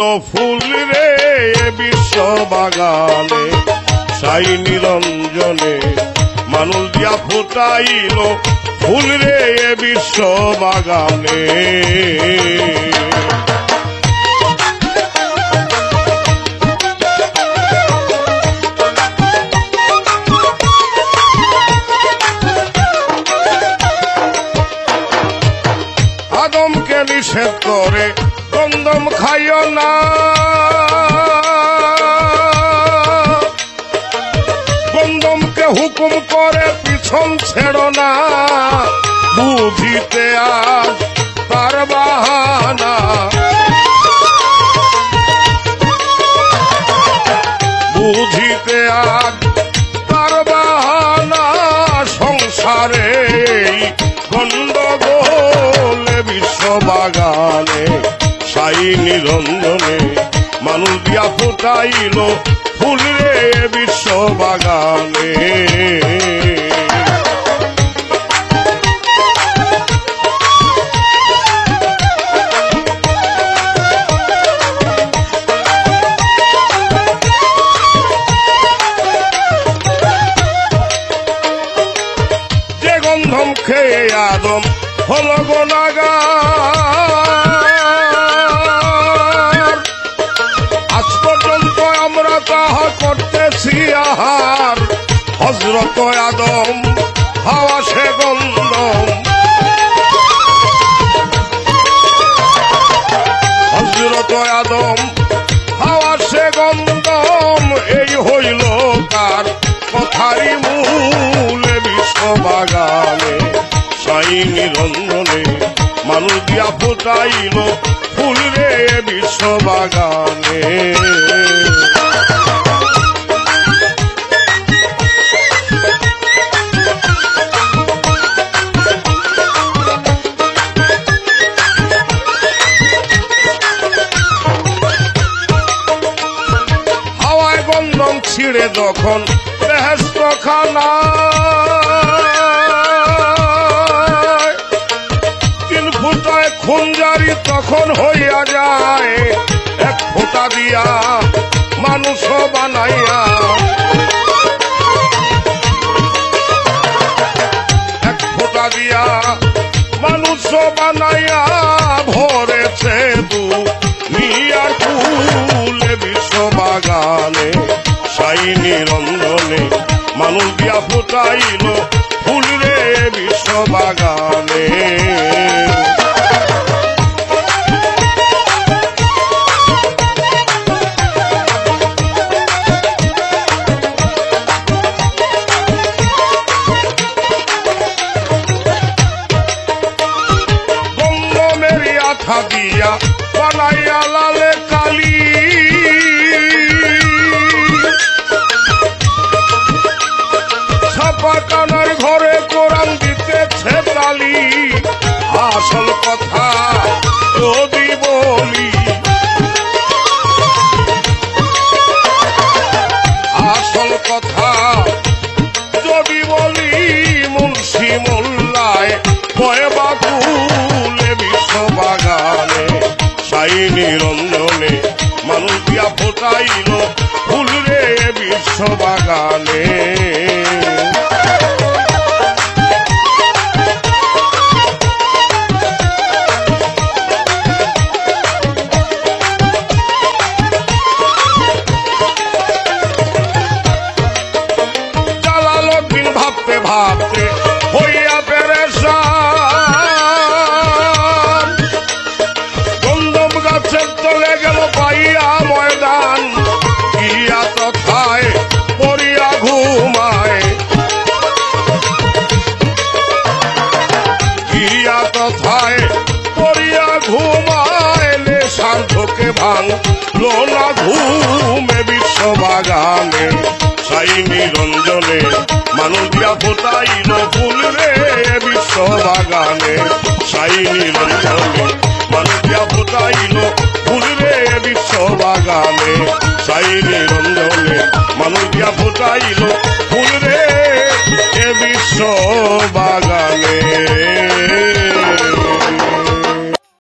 ফুল রে বিশ্ব বাগানে সাই নিরঞ্জনে মানুষ দিয়া ফুটাইল ফুল রে বিশ্ব আদমকে নিষেধ করে গন্ধম খাইও না। গন্ধমকে হুকুম করে পিছন ছেড়ো না। বুঝিতে আজ তার বাহানা। বুঝিতে আজ তার বাহানা। সংসারে গন্ডগোল বিশ্ব বাগানে সাই নিরঞ্জনে মানুষ দিয়া ফুটাইল ফুল রে বিশ্ব বাগানে গন্ধম খেয়ে আদম হল গোনাগার তাহা করতেছি আহার। হজরত আদম, হাওয়া সে গন্ধম হজরত আদম, হাওয়া সে গন্ধম, এই হইল তার কথারি মূল বিশ্ব বাগানে সাই নিরঞ্জনে মানুষ দিয়া ফুটাইল ফুল রে বিশ্ব যখন বেহেস্ত খানা তিন ফুটায় খুঞ্জারি তখন হইয়া যায়। এক ফোঁটা দিয়া মানুষ বানাইয়া। এক ফোঁটা দিয়া মানুষ বানাইয়া ভরেছে তু নিয়ার ফুল বিশ্ব বাগানে। সাই নিরঞ্জনে মানুষ দিয়া ফুটাইল ফুল রে বিশ্ব বাগানে। তালি আসল কথা যদি বলি। আসল কথা যদি বলি, মুন্সি মোল্লায় কয়ে বাকুলে বিশ্ব বাগানে সাই নিরঞ্জনে মানুষ দিয়া ফুল রে ভাবতে হইয়া পেরেশান। গন্ধম গাছের তলে গেল পাইয়া ময়দান। গিয়া তথায় পড়িয়া ঘুমায়। গিয়া তথায় পড়িয়া ঘুমায়, লে সার্থকে ভাঙ লোনা ঘুমে বিশ্ব সাই নিরঞ্জনে, মানুষ ফোটাই ফোটাইল ফুল রে বিশ্ব বাগানে সাই নিরঞ্জনে, মানুষ দিয়া ফোটাইল ফুল রে বিশ্ব বাগানে সাই নিরঞ্জনে